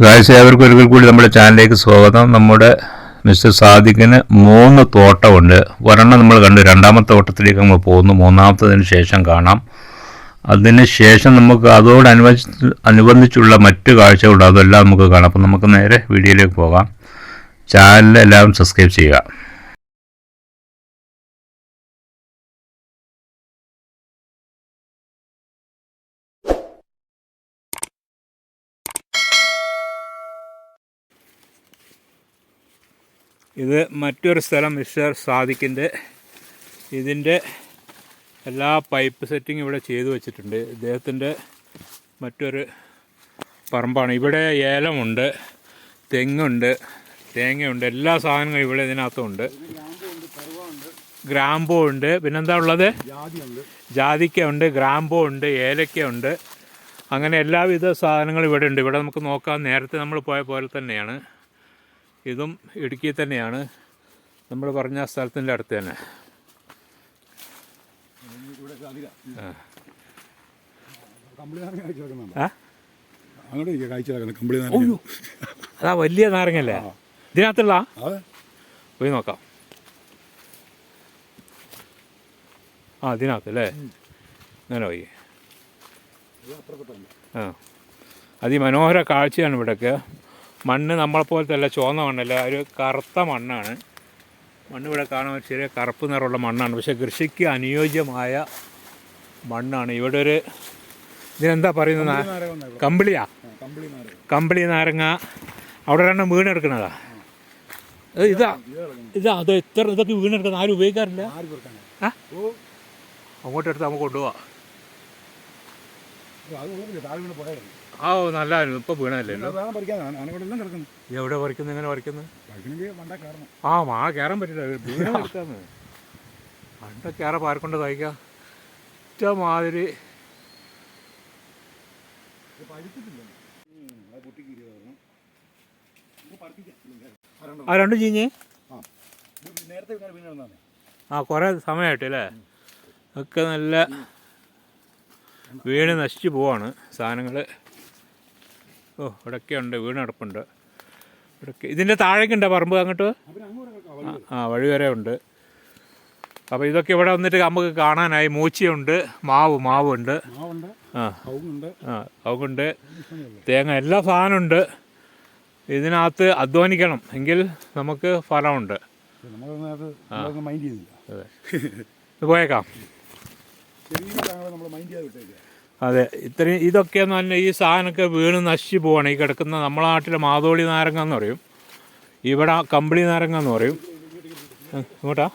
Guys ഏവർക്കും ഒരിക്കൽ കൂടി നമ്മുടെ ചാനലിലേക്ക് സ്വാഗതം. നമ്മുടെ മിസ്റ്റർ സാദിഖിന് മൂന്ന് തോട്ടമുണ്ട്. ഒരെണ്ണം നമ്മൾ കണ്ടു രണ്ടാമത്തെ തോട്ടത്തിലേക്ക് നമ്മൾ പോകുന്നു. മൂന്നാമത്തതിന് ശേഷം കാണാം. അതിന് ശേഷം നമുക്ക് അതോടനുബന്ധിച്ച് അനുബന്ധിച്ചുള്ള മറ്റു കാഴ്ചകളുണ്ട്. അതെല്ലാം നമുക്ക് കാണാം. അപ്പം നമുക്ക് നേരെ വീഡിയോയിലേക്ക് പോകാം. ചാനൽ എല്ലാവരും സബ്സ്ക്രൈബ് ചെയ്യുക. ഇത് മറ്റൊരു സ്ഥലം മിസ്റ്റർ സാദിഖിന്റെ. ഇതിന്റെ എല്ലാ പൈപ്പ് സെറ്റിംഗ് ഇവിടെ ചെയ്തു വച്ചിട്ടുണ്ട്. ഇദ്ദേഹത്തിന്റെ മറ്റൊരു പറമ്പാണ്. ഇവിടെ ഏലമുണ്ട് തെങ്ങുണ്ട് തേങ്ങയുണ്ട് എല്ലാ സാധനങ്ങളും ഇവിടെ ഇതിനകത്തുണ്ട്. ഗ്രാമ്പോ ഉണ്ട് പിന്നെന്താ ഉള്ളത്? ജാതിക്ക ഉണ്ട് ഗ്രാമ്പോ ഉണ്ട് ഏലക്ക ഉണ്ട് അങ്ങനെ എല്ലാവിധ സാധനങ്ങളും ഇവിടെ ഉണ്ട്. ഇവിടെ നമുക്ക് നോക്കാം. നേരത്തെ നമ്മൾ പോയ പോലെ തന്നെയാണ്. ഇതും ഇടുക്കി തന്നെയാണ്. നമ്മൾ പറഞ്ഞ സ്ഥലത്തിന്റെ അടുത്ത് തന്നെ. അതാ വലിയ നാരങ്ങല്ലേ? ഇതിനകത്തുള്ള? പോയി നോക്കാം. ആ ഇതിനകത്ത് അല്ലേ അങ്ങനെ പോയി ആ. അതിമനോഹര കാഴ്ചയാണ് ഇവിടെയൊക്കെ മണ്ണ് നമ്മളെപ്പോലത്തെ അല്ല ചുവന്ന മണ്ണല്ല ഒരു കറുത്ത മണ്ണാണ്. മണ്ണ് ഇവിടെ കാണാൻ ചെറിയ കറുപ്പ് നിറമുള്ള മണ്ണാണ്. പക്ഷേ കൃഷിക്ക് അനുയോജ്യമായ മണ്ണാണ്. ഇവിടെ ഒരു ഇതിനെന്താ പറയുന്നത്? കമ്പിളിയാ? കമ്പിളി നാരങ്ങ. അവിടെ രണ്ടും വീണെടുക്കണതാ ഇതാ ഇതാ അത് എത്ര ഇതൊക്കെ വീണെടുക്കുന്നത്? ആരും ഉപയോഗിക്കാറില്ല. അങ്ങോട്ടെടുത്ത് നമുക്ക് കൊണ്ടുപോവാം. വീണ് ആ ഓ നല്ലായിരുന്നു. ഇപ്പൊ വീണല്ലേ വേണം പറിക്കാൻ കിടക്കുന്നു. എവിടെ എങ്ങനെ പറിക്കണമെങ്കിൽ കയറണം. ആ മാ കയറാൻ പറ്റില്ല. പണ്ട കയറ പാർക്കൊണ്ട് കഴിക്കാം പറിപ്പിക്കാം. ഇല്ലെങ്കിൽ ആ രണ്ടും ചീഞ്ഞ്. ആ. ഇത് നേരത്തെ ഇങ്ങനെ വീണ് ആ കുറേ സമയമായിട്ട് അല്ലേ? ഒക്കെ നല്ല വീണ് നശിച്ചു പോവാണ് സാധനങ്ങൾ ഓ ഇവിടെയൊക്കെ ഉണ്ട് വീണ് കിടപ്പുണ്ട് ഇവിടെയൊക്കെ ഇതിന്റെ താഴേക്കുണ്ടോ പറമ്പ് അങ്ങോട്ട്? ആ വഴി വരെ ഉണ്ട്. അപ്പോൾ ഇതൊക്കെ ഇവിടെ വന്നിട്ട് നമുക്ക് കാണാനായി. മൂച്ചയുണ്ട് മാവ് മാവുണ്ട്. ആ അവുണ്ട് ആ ഇഷ്ടമല്ലേ തേങ്ങ എല്ലാ സാധനമുണ്ട്. ഇതിനകത്ത് അധ്വാനിക്കണം എങ്കിൽ നമുക്ക് ഫലമുണ്ട്. പോയേക്കാം. നമ്മൾ മൈൻഡ് ചെയ്യാതെ വിട്ടേക്കുക അതെ. ഇത്രയും ഇതൊക്കെ എന്ന് പറഞ്ഞാൽ ഈ സാധനമൊക്കെ വീണ് നശിച്ചു പോവാണ്. ഈ കിടക്കുന്ന നമ്മളെ നാട്ടിലെ മാതോളി നാരങ്ങ എന്ന് പറയും. ഇവിടെ കമ്പിളി നാരങ്ങ എന്ന് പറയും. ആ, ഇങ്ങോട്ടാ.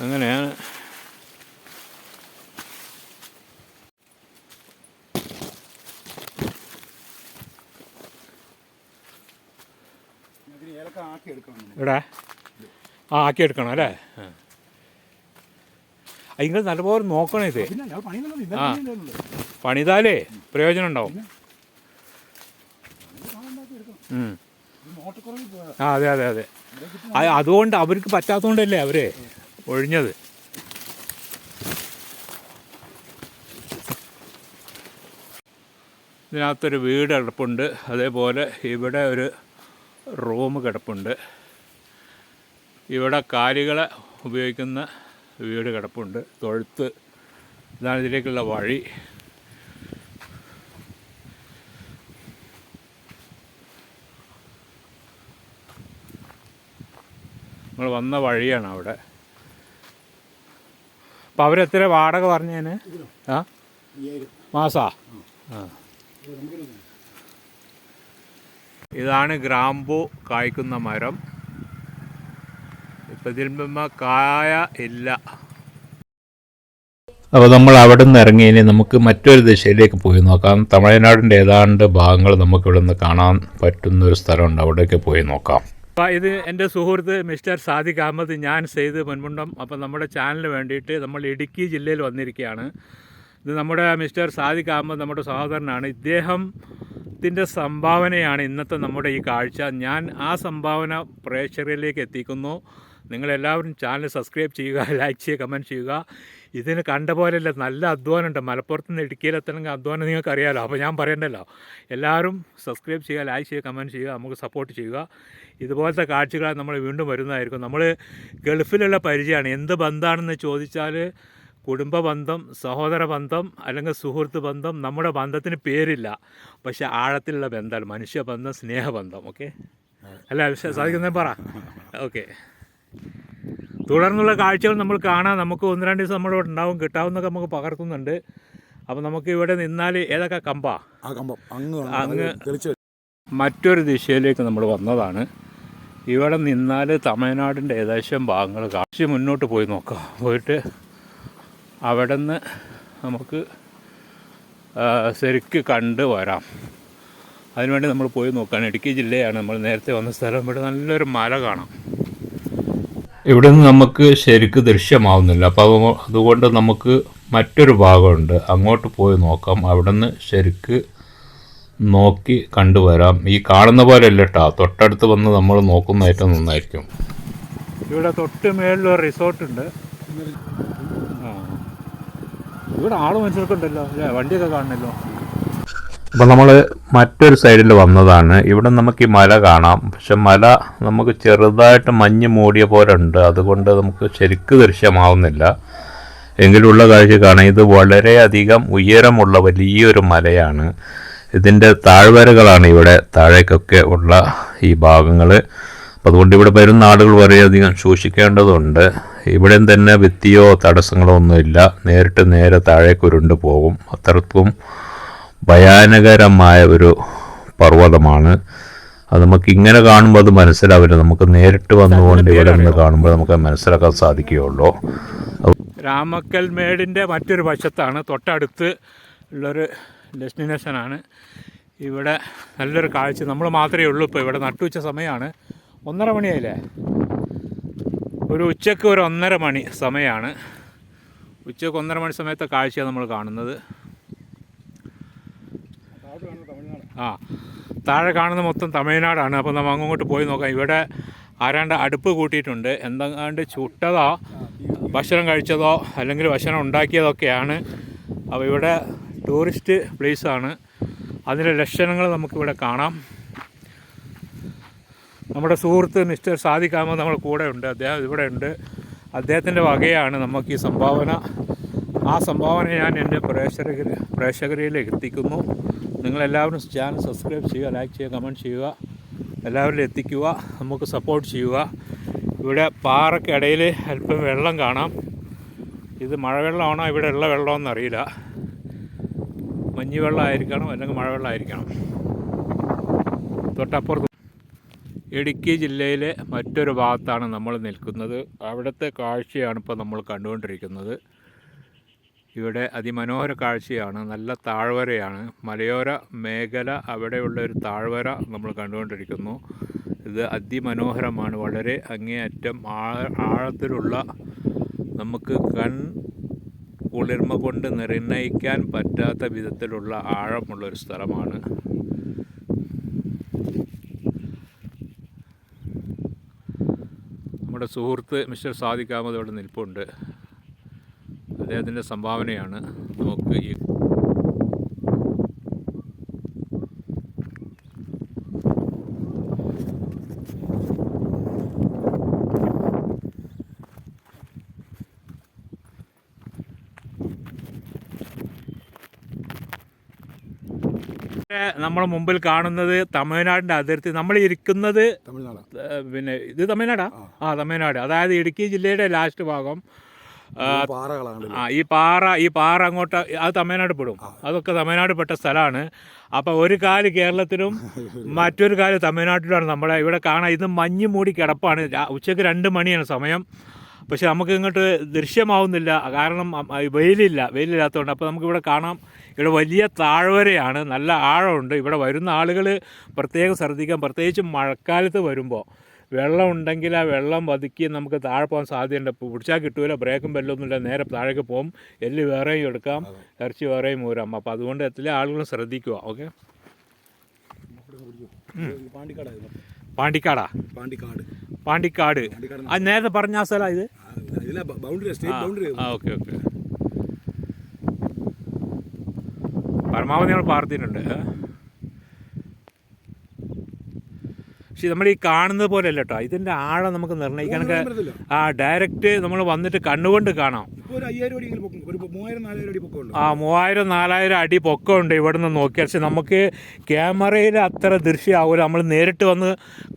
അങ്ങനെയാണ് ഏലക്ക ആക്കി എടുക്കണം. ആ അല്ലേ? ആ. നിങ്ങൾ നല്ലപോലെ നോക്കണേ ഇത്. ആ. പണിതാലേ പ്രയോജനം ഉണ്ടാവും. ആ അതെ അതെ അതെ. അതുകൊണ്ട് അവർക്ക് പറ്റാത്തതുകൊണ്ടല്ലേ അവരെ ഒഴിഞ്ഞത്. ഇതിനകത്തൊരു വീട് കിടപ്പുണ്ട്. അതേപോലെ ഇവിടെ ഒരു റൂം കിടപ്പുണ്ട്. ഇവിടെ കാലികളെ ഉപയോഗിക്കുന്ന വീട് കിടപ്പുണ്ട്. തൊഴുത്ത് ഇതാണ് ഇതിലേക്കുള്ള വഴി. നമ്മൾ വന്ന വഴിയാണ് അവിടെ. അപ്പോൾ അവരെത്ര വാടക പറഞ്ഞതിന് ആ. മാസാ? ആ. ഇതാണ് ഗ്രാമ്പു കായ്ക്കുന്ന മരം. ഇപ്പം കായ ഇല്ല. അപ്പോൾ നമ്മൾ അവിടെ നിന്ന് ഇറങ്ങി ഇനി നമുക്ക് മറ്റൊരു ദിശയിലേക്ക് പോയി നോക്കാം. തമിഴ്നാടിന്റെ ഏതാണ്ട് ഭാഗങ്ങൾ നമുക്ക് ഇവിടെ നിന്ന് കാണാൻ പറ്റുന്ന ഒരു സ്ഥലമുണ്ട്. അവിടെയൊക്കെ പോയി നോക്കാം. അപ്പോൾ ഇത് എന്റെ സുഹൃത്ത് മിസ്റ്റർ സാദിഖ് അഹമ്മദ് ഞാൻ സെയ്ത് മുൻമുണ്ടം അപ്പോൾ നമ്മുടെ ചാനലിന് വേണ്ടിയിട്ട് നമ്മൾ ഇടുക്കി ജില്ലയിൽ വന്നിരിക്കുകയാണ്. ഇത് നമ്മുടെ മിസ്റ്റർ സാദിഖ് അഹമ്മദ് നമ്മുടെ സഹോദരനാണ്. ഇദ്ദേഹത്തിന്റെ സംഭാവനയാണ് ഇന്നത്തെ നമ്മുടെ ഈ കാഴ്ച. ഞാൻ ആ സംഭാവന പ്രേക്ഷകരിലേക്ക് എത്തിക്കുന്നു. നിങ്ങളെല്ലാവരും ചാനൽ സബ്സ്ക്രൈബ് ചെയ്യുക ലൈക്ക് ചെയ്യുക കമന്റ് ചെയ്യുക. ഇതിന് കണ്ട പോലെയല്ല നല്ല അധ്വാനമുണ്ട്. മലപ്പുറത്ത് നിന്ന് ഇടുക്കിയിലെത്തണമെങ്കിൽ അധ്വാനം നിങ്ങൾക്ക് അറിയാമല്ലോ അപ്പോൾ ഞാൻ പറയണ്ടല്ലോ. എല്ലാവരും സബ്സ്ക്രൈബ് ചെയ്യുക ലൈക്ക് ചെയ്യുക കമന്റ് ചെയ്യുക നമുക്ക് സപ്പോർട്ട് ചെയ്യുക. ഇതുപോലത്തെ കാഴ്ചകൾ നമ്മൾ വീണ്ടും വരുന്നതായിരിക്കും. നമ്മൾ ഗൾഫിലുള്ള പരിചയമാണ്. എന്ത് ബന്ധമാണെന്ന് ചോദിച്ചാൽ കുടുംബ ബന്ധം സഹോദര ബന്ധം അല്ലെങ്കിൽ സുഹൃത്ത് ബന്ധം നമ്മുടെ ബന്ധത്തിന് പേരില്ല. പക്ഷേ ആഴത്തിലുള്ള ബന്ധമാണ് മനുഷ്യബന്ധം സ്നേഹബന്ധം ഓക്കെ അല്ല സാധിക്കുന്ന പറ. ഓക്കെ തുടർന്നുള്ള കാഴ്ചകൾ നമ്മൾ കാണാം. നമുക്ക് ഒന്ന് രണ്ട് ദിവസം ഇവിടെ ഉണ്ടാവും. കിട്ടാവുന്നൊക്കെ നമുക്ക് പകർത്തുന്നുണ്ട്. അപ്പോൾ നമുക്ക് ഇവിടെ നിന്നാൽ ഏതൊക്കെ കമ്പാ? ആ കമ്പം. അങ്ങ് അങ്ങ് മറ്റൊരു ദിശയിലേക്ക് നമ്മൾ വന്നതാണ്. ഇവിടെ നിന്നാൽ തമിഴ്നാടിന്റെ ഏകദേശം ഭാഗങ്ങൾ കാഴ്ച മുന്നോട്ട് പോയി നോക്കാം. പോയിട്ട് അവിടെ നിന്ന് നമുക്ക് ശരിക്ക് കണ്ട് വരാം. അതിനുവേണ്ടി നമ്മൾ പോയി നോക്കുകയാണ് ഇടുക്കി ജില്ലയാണ് നമ്മൾ നേരത്തെ വന്ന സ്ഥലം. ഇവിടെ നല്ലൊരു മല കാണാം. ഇവിടെ നിന്ന് നമുക്ക് ശരിക്ക് ദൃശ്യമാവുന്നില്ല. അപ്പോൾ അത് അതുകൊണ്ട് നമുക്ക് മറ്റൊരു ഭാഗമുണ്ട്. അങ്ങോട്ട് പോയി നോക്കാം. അവിടെ നിന്ന് ശരിക്ക് നോക്കി കണ്ടുവരാം. ഈ കാണുന്ന പോലെ അല്ല കേട്ടോ തൊട്ടടുത്ത് വന്ന് നമ്മൾ നോക്കുന്ന ഏറ്റവും നന്നായിരിക്കും. ഇവിടെ തൊട്ട് മേളിൽ ഒരു റിസോർട്ടുണ്ട്. ആ. ഇവിടെ ആൾ മനുഷ്യർക്കുണ്ടല്ലോ. അല്ലേ? വണ്ടിയൊക്കെ കാണണല്ലോ അപ്പം നമ്മൾ മറ്റൊരു സൈഡിൽ വന്നതാണ്. ഇവിടെ നമുക്ക് ഈ മല കാണാം. പക്ഷെ മല നമുക്ക് ചെറുതായിട്ട് മഞ്ഞ് മൂടിയ പോലെ ഉണ്ട്. അതുകൊണ്ട് നമുക്ക് ശരിക്ക് ദൃശ്യമാവുന്നില്ല. എങ്കിലുള്ള കാഴ്ച കാണാം. ഇത് വളരെയധികം ഉയരമുള്ള വലിയൊരു മലയാണ്. ഇതിന്റെ താഴ്വരകളാണ് ഇവിടെ താഴേക്കൊക്കെ ഉള്ള ഈ ഭാഗങ്ങൾ അപ്പം അതുകൊണ്ട് ഇവിടെ വരുന്ന ആളുകൾ വളരെയധികം സൂക്ഷിക്കേണ്ടതുണ്ട്. ഇവിടെയും തന്നെ ഭിത്തിയോ തടസ്സങ്ങളോ ഒന്നുമില്ല. നേരിട്ട് നേരെ താഴേക്ക് ഉരുണ്ട് പോകും അത്രക്കും ഭയാനകരമായ ഒരു പർവതമാണ്. അത് നമുക്ക് ഇങ്ങനെ കാണുമ്പോൾ അത് മനസ്സിലാവില്ല. നമുക്ക് നേരിട്ട് വന്നുകൊണ്ട് ഇവിടെ നിന്ന് കാണുമ്പോൾ നമുക്ക് മനസ്സിലാക്കാൻ സാധിക്കുകയുള്ളൂ. രാമക്കൽ മേടിന്റെ മറ്റൊരു വശത്താണ്. തൊട്ടടുത്ത് ഉള്ളൊരു ഡെസ്റ്റിനേഷനാണ്. ഇവിടെ നല്ലൊരു കാഴ്ച. നമ്മൾ മാത്രമേ ഉള്ളൂ ഇപ്പോൾ ഇവിടെ. നട്ടുവച്ച സമയമാണ് ഒന്നര മണിയായില്ലേ? ഒരു ഉച്ചയ്ക്ക് ഒരു ഒന്നര മണി സമയമാണ് ഉച്ചയ്ക്ക് ഒന്നര മണി സമയത്തെ കാഴ്ചയാണ് നമ്മൾ കാണുന്നത്. ആ താഴെ കാണുന്ന മൊത്തം തമിഴ്നാടാണ്. അപ്പോൾ നമ്മൾ അങ്ങോട്ട് പോയി നോക്കാം. ഇവിടെ ആരാണ്ട് അടുപ്പ് കൂട്ടിയിട്ടുണ്ട്. എന്തെങ്ങാണ്ട് ചുട്ടതോ ഭക്ഷണം കഴിച്ചതോ അല്ലെങ്കിൽ ഭക്ഷണം ഉണ്ടാക്കിയതൊക്കെയാണ്. അപ്പോൾ ഇവിടെ ടൂറിസ്റ്റ് പ്ലേസാണ് അതിന്റെ ലക്ഷണങ്ങൾ നമുക്കിവിടെ കാണാം. നമ്മുടെ സുഹൃത്ത് മിസ്റ്റർ സാദിഖ് അഹമ്മദ് നമ്മുടെ കൂടെ ഉണ്ട്. അദ്ദേഹം ഇവിടെ ഉണ്ട്. അദ്ദേഹത്തിന്റെ വകയാണ് നമുക്ക് ഈ സംഭാവന. ആ സംഭാവന ഞാൻ എന്റെ പ്രേക്ഷകരിൽ പ്രേക്ഷകരിലേക്ക് എത്തിക്കുന്നു. നിങ്ങളെല്ലാവരും ചാനൽ സബ്സ്ക്രൈബ് ചെയ്യുക ലൈക്ക് ചെയ്യുക കമന്റ് ചെയ്യുക എല്ലാവരിലും എത്തിക്കുക നമുക്ക് സപ്പോർട്ട് ചെയ്യുക. ഇവിടെ പാറക്കിടയിൽ അല്പം വെള്ളം കാണാം. ഇത് മഴവെള്ളമാണോ? ഇവിടെ ഉള്ള വെള്ളമെന്ന് അറിയില്ല. മഞ്ഞുവെള്ളമായിരിക്കണം അല്ലെങ്കിൽ മഴവെള്ളമായിരിക്കണം. തൊട്ടപ്പുറത്ത് ഇടുക്കി ജില്ലയിലെ മറ്റൊരു ഭാഗത്താണ് നമ്മൾ നിൽക്കുന്നത്. അവിടുത്തെ കാഴ്ചയാണ് ഇപ്പോൾ നമ്മൾ കണ്ടുകൊണ്ടിരിക്കുന്നത്. ഇവിടെ അതിമനോഹര കാഴ്ചയാണ് നല്ല താഴ്വരയാണ്. മലയോര മേഖല അവിടെയുള്ള ഒരു താഴ്വര നമ്മൾ കണ്ടുകൊണ്ടിരിക്കുന്നു. ഇത് അതിമനോഹരമാണ്. വളരെ അങ്ങേയറ്റം ആഴ ആഴത്തിലുള്ള നമുക്ക് കൺ കുളിർമ കൊണ്ട് നിർണയിക്കാൻ പറ്റാത്ത വിധത്തിലുള്ള ആഴമുള്ളൊരു സ്ഥലമാണ്. നമ്മുടെ സുഹൃത്ത് മിസ്റ്റർ സാദിഖ് അഹമ്മദ് ഇവിടെ നിൽപ്പുണ്ട്. അദ്ദേഹത്തിന്റെ സംഭാവനയാണ് നമുക്ക് ഈ നമ്മുടെ മുമ്പിൽ കാണുന്നത് തമിഴ്നാടിന്റെ അതിർത്തി. നമ്മൾ ഇരിക്കുന്നത് പിന്നെ ഇത് തമിഴ്നാടാ? ആ തമിഴ്നാട്. അതായത് ഇടുക്കി ജില്ലയുടെ ലാസ്റ്റ് ഭാഗം. പാറകളാണ് ആ ഈ പാറ ഈ പാറ അങ്ങോട്ട് അത് തമിഴ്നാട് പെടും. അതൊക്കെ തമിഴ്നാട് പെട്ട സ്ഥലമാണ് അപ്പോൾ ഒരു കാൽ കേരളത്തിലും മറ്റൊരു കാൽ തമിഴ്നാട്ടിലുമാണ് നമ്മളെ ഇവിടെ കാണാൻ. ഇത് മഞ്ഞ് മൂടി കിടപ്പാണ്. ഉച്ചയ്ക്ക് ഉച്ചയ്ക്ക് രണ്ട് മണിയാണ് സമയം. പക്ഷെ നമുക്ക് ഇങ്ങോട്ട് ദൃശ്യമാവുന്നില്ല. കാരണം വെയിലില്ല. വെയിലില്ലാത്തതുകൊണ്ട് അപ്പോൾ നമുക്കിവിടെ കാണാം. ഇവിടെ വലിയ താഴ്വരയാണ്. നല്ല ആഴമുണ്ട്. ഇവിടെ വരുന്ന ആളുകൾ പ്രത്യേകം ശ്രദ്ധിക്കാം. പ്രത്യേകിച്ച് മഴക്കാലത്ത് വരുമ്പോൾ വെള്ളം ഉണ്ടെങ്കിൽ ആ വെള്ളം വതുക്കി നമുക്ക് താഴെ പോകാൻ സാധ്യതയുണ്ട്. പിടിച്ചാൽ കിട്ടൂല ബ്രേക്കും ബെല്ലൊന്നുമില്ല നേരെ താഴേക്ക് പോകും എല്ല് വേറെയും എടുക്കാം. ഇറച്ചി വേറെയും ഊരാം. അപ്പോൾ അതുകൊണ്ട് എല്ലാ ആളുകളും ശ്രദ്ധിക്കുക. ഓക്കെ? പാണ്ടിക്കാടാ? പാണ്ടിക്കാട്. പാണ്ടിക്കാട്. അത് നേരത്തെ പറഞ്ഞ ആ സ്ഥലം ഇത്? Okay okay. പരമാവധി നമ്മൾ പാർത്തിയിട്ടുണ്ട് പക്ഷെ നമ്മൾ ഈ കാണുന്നത് പോലെ അല്ല കേട്ടോ ഇതിന്റെ ആഴം നമുക്ക് നിർണയിക്കാനൊക്കെ ആ ഡയറക്റ്റ് നമ്മൾ വന്നിട്ട് കണ്ണുകൊണ്ട് കാണാം. ആ മൂവായിരം നാലായിരം അടി പൊക്കമുണ്ട് ഇവിടെ നിന്ന് നോക്കിയാൽ പക്ഷെ നമുക്ക് ക്യാമറയിൽ അത്ര ദൃശ്യമാവില്ല നമ്മൾ നേരിട്ട് വന്ന്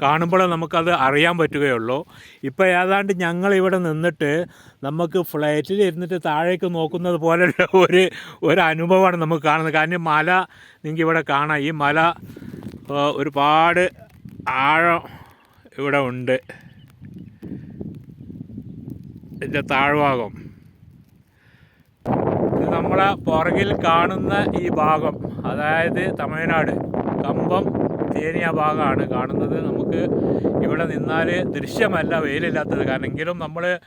കാണുമ്പോഴേ നമുക്കത് അറിയാൻ പറ്റുകയുള്ളൂ. ഇപ്പോൾ ഏതാണ്ട് ഞങ്ങൾ ഇവിടെ നിന്നിട്ട് നമുക്ക് ഫ്ലൈറ്റിൽ ഇരുന്നിട്ട് താഴേക്ക് നോക്കുന്നത് പോലെയുള്ള ഒരു ഒരു അനുഭവമാണ് നമുക്ക് കാണുന്നത്. കാരണം മല നിങ്ങൾക്ക് ഇവിടെ കാണാം. ഈ മല ഒരുപാട് ആഴം ഇവിടെ ഉണ്ട്. ഇതിന്റെ താഴ്ഭാഗം. ഇത് നമ്മളെ പുറകിൽ കാണുന്ന ഈ ഭാഗം അതായത് തമിഴ്നാട്. കമ്പം തേനി ആ ഭാഗമാണ് കാണുന്നത്. നമുക്ക് ഇവിടെ നിന്നാൽ ദൃശ്യമല്ല വെയിലില്ലാത്തത്. കാരണം എങ്കിലും നമ്മൾ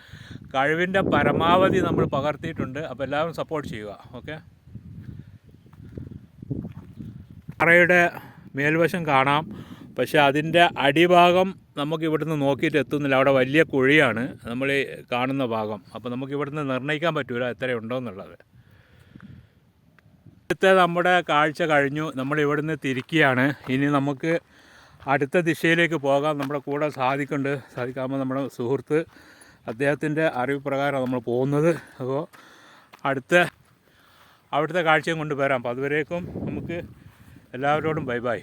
കഴിവിന്റെ പരമാവധി നമ്മൾ പകർത്തിയിട്ടുണ്ട്. അപ്പോൾ എല്ലാവരും സപ്പോർട്ട് ചെയ്യുക ഓക്കെ പാറയുടെ മേൽവശം കാണാം. പക്ഷേ അതിന്റെ അടിഭാഗം നമുക്ക് ഇവിടുന്ന് നോക്കിയിട്ട് എത്തുന്നില്ല. അവിടെ വലിയ കുഴിയാണ്. നമ്മൾ ഈ കാണുന്ന ഭാഗം. അപ്പോൾ നമുക്ക് ഇവിടുന്ന് നിർണയിക്കാൻ പറ്റൂല എത്ര ഉണ്ടോയെന്നുള്ളത് ഇവിടുത്തെ നമ്മുടെ കാഴ്ച കഴിഞ്ഞു. നമ്മൾ ഇവിടുന്ന് തിരിക്കുകയാണ്. ഇനി നമുക്ക് അടുത്ത ദിശയിലേക്ക് പോകാൻ നമ്മുടെ കൂടെ സാധിക്കുന്നുണ്ട്. സാധിക്കാകുമ്പോൾ നമ്മുടെ സുഹൃത്ത് അദ്ദേഹത്തിന്റെ അറിവ് പ്രകാരം നമ്മൾ പോകുന്നത്. അപ്പോൾ അടുത്ത അവിടുത്തെ കാഴ്ചയും കൊണ്ടുവരാം. അപ്പോൾ അതുവരേക്കും നമുക്ക് എല്ലാവരോടും ബൈ ബൈ.